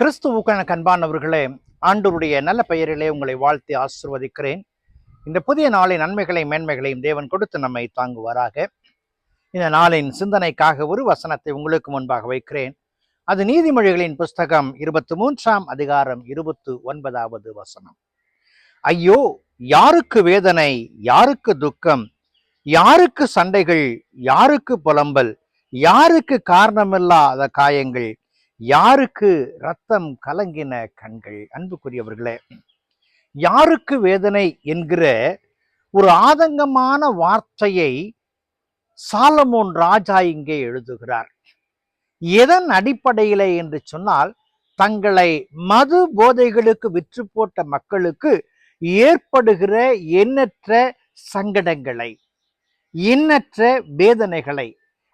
கிறிஸ்துவுக்கான கண்பானவர்களே ஆண்டவருடைய நல்ல பெயரிலே உங்களை வாழ்த்தி ஆசிர்வதிக்கிறேன். இந்த புதிய நாளின் நன்மைகளை மேன்மைகளையும் தேவன் கொடுத்து நம்மை தாங்குவாராக. இந்த நாளின் சிந்தனைக்காக ஒரு வசனத்தை உங்களுக்கு முன்பாக வைக்கிறேன். அது நீதிமொழிகளின் புஸ்தகம் இருபத்தி மூன்றாம் அதிகாரம் இருபத்து ஒன்பதாவது வசனம். ஐயோ யாருக்கு வேதனை யாருக்கு துக்கம் யாருக்கு சண்டைகள் யாருக்கு புலம்பல் யாருக்கு காரணமில்லாத காயங்கள் யாருக்கு ரத்தம் கலங்கின கண்கள்? அன்புக்குரியவர்களே யாருக்கு வேதனை என்கிற ஒரு ஆதங்கமான வார்த்தையை சாலமோன் ராஜா இங்கே எழுதுகிறார். எதன் அடிப்படையிலே என்று சொன்னால் தங்களை மது போதைகளுக்கு விற்று போட்ட மக்களுக்கு ஏற்படுகிற எண்ணற்ற சங்கடங்களை எண்ணற்ற வேதனைகளை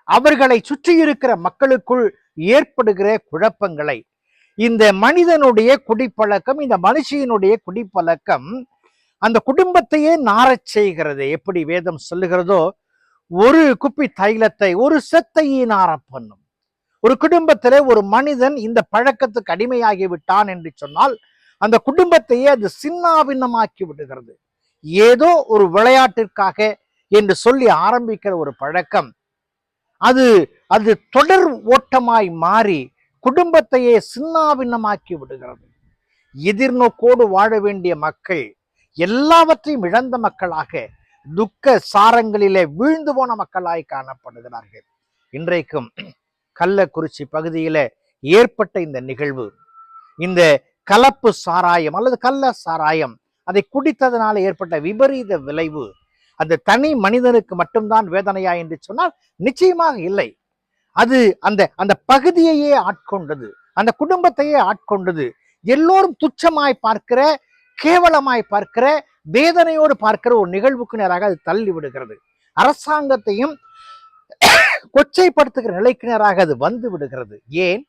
அவர்களை சுற்றியிருக்கிற மக்களுக்குள் ஏற்படுகிற குழப்பங்களை. இந்த மனிதனுடைய குடிப்பழக்கம் இந்த மனுஷியனுடைய குடிப்பழக்கம் அந்த குடும்பத்தையே நாரச் செய்கிறது. எப்படி வேதம் சொல்லுகிறதோ ஒரு குப்பி தைலத்தை ஒரு செத்தையை நாரப் பண்ணும். ஒரு குடும்பத்தில் ஒரு மனிதன் இந்த பழக்கத்துக்கு அடிமையாகி விட்டான் என்று சொன்னால் அந்த குடும்பத்தையே அது சின்னாபின்னமாக்கி விடுகிறது. ஏதோ ஒரு விளையாட்டிற்காக என்று சொல்லி ஆரம்பிக்கிற ஒரு பழக்கம். அது அது தொடர் ஓட்டமாய் மாறி குடும்பத்தையே சின்னாபின்னமாக்கி விடுகிறது. எதிர்நோக்கோடு வாழ வேண்டிய மக்கள் எல்லாவற்றையும் இழந்த மக்களாக துக்க சாரங்களிலே வீழ்ந்து போன மக்களாய் காணப்படுகிறார்கள். இன்றைக்கும் கள்ளக்குறிச்சி பகுதியில் ஏற்பட்ட இந்த நிகழ்வு இந்த கலப்பு சாராயம் அல்லது கள்ள சாராயம் அதை குடித்ததனால ஏற்பட்ட விபரீத விளைவு அந்த தனி மனிதனுக்கு மட்டும்தான் வேதனையா என்று சொன்னால் நிச்சயமாக இல்லை. அது அந்த அந்த பகுதியையே ஆட்கொண்டது அந்த குடும்பத்தையே ஆட்கொண்டது. எல்லோரும் துச்சமாய் பார்க்கிற கேவலமாய் பார்க்கிற வேதனையோடு பார்க்கிற ஒரு நிகழ்வுக்கு நேராக அது தள்ளி விடுகிறது அரசாங்கத்தையும் கொச்சைப்படுத்துகிற நிலைக்கு நேராக அது வந்து விடுகிறது ஏன்?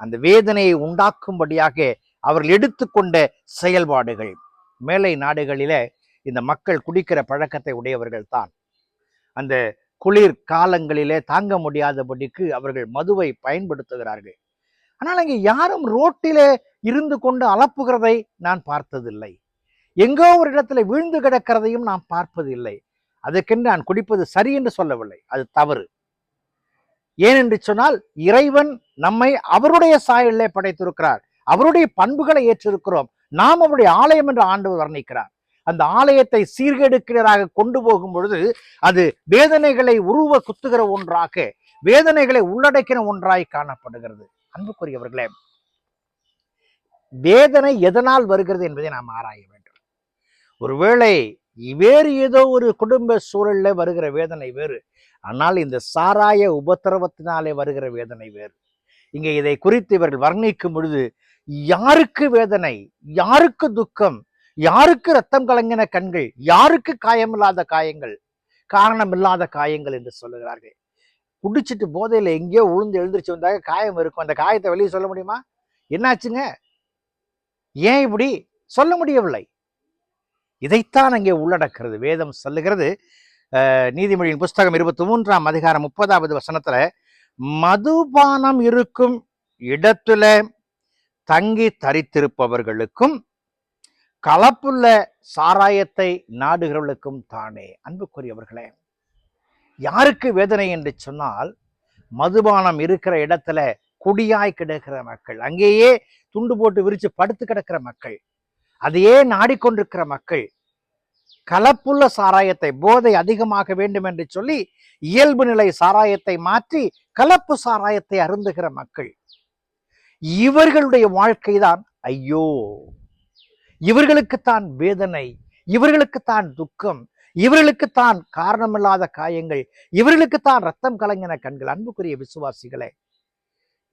அந்த வேதனையை உண்டாக்கும்படியாக அவர்கள் எடுத்துக்கொண்ட செயல்பாடுகள். மேலை நாடுகளில இந்த மக்கள் குடிக்கிற பழக்கத்தை உடையவர்கள் தான். அந்த குளிர் காலங்களிலே தாங்க முடியாதபடிக்கு அவர்கள் மதுவை பயன்படுத்துகிறார்கள். ஆனால் அங்கே யாரும் ரோட்டிலே இருந்து கொண்டு அலப்புகிறதை நான் பார்த்ததில்லை. எங்கோ ஒரு இடத்துல வீழ்ந்து கிடக்கிறதையும் நான் பார்ப்பதில்லை. அதுக்கென்று நான் குடிப்பது சரி என்று சொல்லவில்லை. அது தவறு. ஏனென்று சொன்னால் இறைவன் நம்மை அவருடைய சாயலிலே படைத்திருக்கிறார். அவருடைய பண்புகளை ஏற்றிருக்கிறோம். நாம் அவருடைய ஆலயம் என்று ஆண்டு வர்ணிக்கிறார். அந்த ஆலயத்தை சீர்கெடுக்கிறதாக கொண்டு போகும் பொழுது அது வேதனைகளை உருவ குத்துகிற ஒன்றாக வேதனைகளை உள்ளடக்கிற ஒன்றாய் காணப்படுகிறது. அன்புக்குரியவர்களே வேதனை எதனால் வருகிறது என்பதை நாம் ஆராய வேண்டும். ஒருவேளை வேறு ஏதோ ஒரு குடும்ப சூழல்ல வருகிற வேதனை வேறு ஆனால் இந்த சாராய உபத்திரவத்தினாலே வருகிற வேதனை வேறு. இங்கே இதை குறித்து இவர்கள் வர்ணிக்கும் பொழுது யாருக்கு வேதனை யாருக்கு துக்கம் யாருக்கு ரத்தம் கலங்கின கண்கள் யாருக்கு காயமில்லாத காயங்கள் காரணமில்லாத காயங்கள் என்று சொல்லுகிறார்கள். குடிச்சிட்டு போதையில் எங்கேயோ உளுந்து எழுந்திரிச்சு வந்தாக காயம் இருக்கும். அந்த காயத்தை வெளியே சொல்ல முடியுமா? என்னாச்சுங்க? ஏன் இப்படி? சொல்ல முடியவில்லை. இதைத்தான் அங்கே உள்ளடக்கிறது. வேதம் சொல்லுகிறது. நீதிமொழியின் புஸ்தகம் இருபத்தி மூன்றாம் அதிகாரம் முப்பதாவது வசனத்துல மதுபானம் இருக்கும் இடத்துல தங்கி தரித்திருப்பவர்களுக்கும் கலப்புள்ள சாராயத்தை நாடுகிறவர்களுக்கும் தானே. அன்புக்குரியவர்களே யாருக்கு வேதனை என்று சொன்னால் மதுபானம் இருக்கிற இடத்துல குடியாய் கிடக்கிற மக்கள் அங்கேயே துண்டு போட்டு விரிச்சு படுத்து கிடக்கிற மக்கள் அதையே நாடிக்கொண்டிருக்கிற மக்கள் கலப்புள்ள சாராயத்தை போதை அதிகமாக வேண்டும் என்று சொல்லி இயல்பு நிலை சாராயத்தை மாற்றி கலப்பு சாராயத்தை அருந்துகிற மக்கள் இவர்களுடைய வாழ்க்கைதான் ஐயோ! இவர்களுக்குத்தான் வேதனை இவர்களுக்குத்தான் துக்கம் இவர்களுக்குத்தான் காரணமில்லாத காயங்கள் இவர்களுக்குத்தான் ரத்தம் கலங்கின கண்கள். அன்புக்குரிய விசுவாசிகளே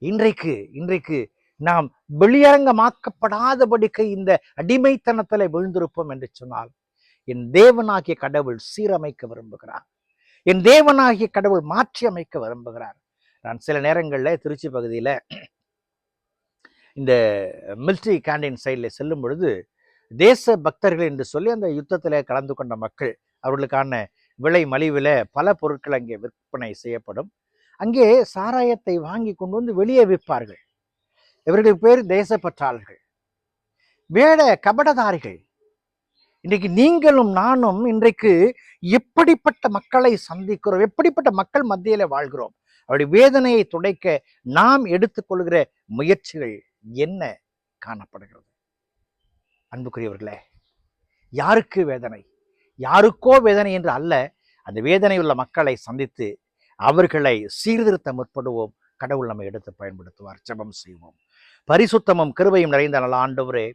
இன்றைக்கு இன்றைக்கு நாம் வெளியரங்கமாக்கப்படாதபடிக்கு இந்த அடிமைத்தனத்தில் விழுந்திருப்போம் என்று சொன்னால் என் தேவனாகிய கடவுள் சீரமைக்க விரும்புகிறார். என் தேவனாகிய கடவுள் மாற்றி அமைக்க விரும்புகிறார். நான் சில நேரங்களில் திருச்சி பகுதியில் இந்த மிலிட்ரி கேண்டீன் சைடில் செல்லும் பொழுது தேச பக்தர்கள் என்று சொல்லி அந்த யுத்தத்தில் கலந்து கொண்ட மக்கள் அவர்களுக்கான விலை மலிவில் பல பொருட்கள் அங்கே விற்பனை செய்யப்படும். அங்கே சாராயத்தை வாங்கி கொண்டு வந்து வெளியே விற்பார்கள். இவர்களுக்கு பேர் தேசப்பற்றாளர்கள். வேட கபடதாரிகள். இன்றைக்கு நீங்களும் நானும் இன்றைக்கு எப்படிப்பட்ட மக்களை சந்திக்கிறோம்? எப்படிப்பட்ட மக்கள் மத்தியில வாழ்கிறோம்? அவருடைய வேதனையை துடைக்க நாம் எடுத்துக்கொள்கிற முயற்சிகள் என்ன? காணப்படுகிறது. அன்புக்குரியவர்களே யாருக்கு வேதனை? யாருக்கோ வேதனை என்று அல்ல அந்த வேதனை உள்ள மக்களை சந்தித்து அவர்களை சீர்திருத்த முற்படுவோம். கடவுள் நம்மை எடுத்து பயன்படுத்துவார். ஜபம் செய்வோம். பரிசுத்தமும் கிருபையும் நிறைந்த நல்ல ஆண்டவரே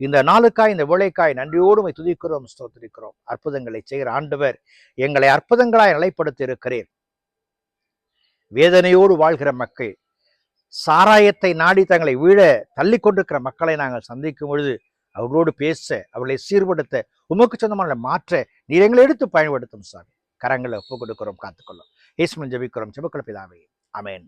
இந்த நாளுக்காய் இந்த வேலைக்காய் நன்றியோடு துதிக்கிறோம் ஸ்தோத்திரிக்கிறோம். அற்புதங்களை செய்கிற ஆண்டவர் எங்களை அற்புதங்களாய் நிலைப்படுத்தி இருக்கிறீர். வேதனையோடு வாழ்கிற மக்கள் சாராயத்தை நாடி தங்களை வீழ தள்ளி கொண்டிருக்கிற மக்களை நாங்கள் சந்திக்கும் பொழுது அவர்களோடு பேச அவர்களை சீர்படுத்த உமக்கு சொந்தமான மாற்ற நீர் எங்களை எடுத்து பயன்படுத்தும் சாமி. கரங்களை ஒப்பு கொடுக்கிறோம் காத்துக்கொள்ளும் இயேசுவின் ஜபிக்கிறோம். ஜெபக்குள்ள பிதாவே. அமேன்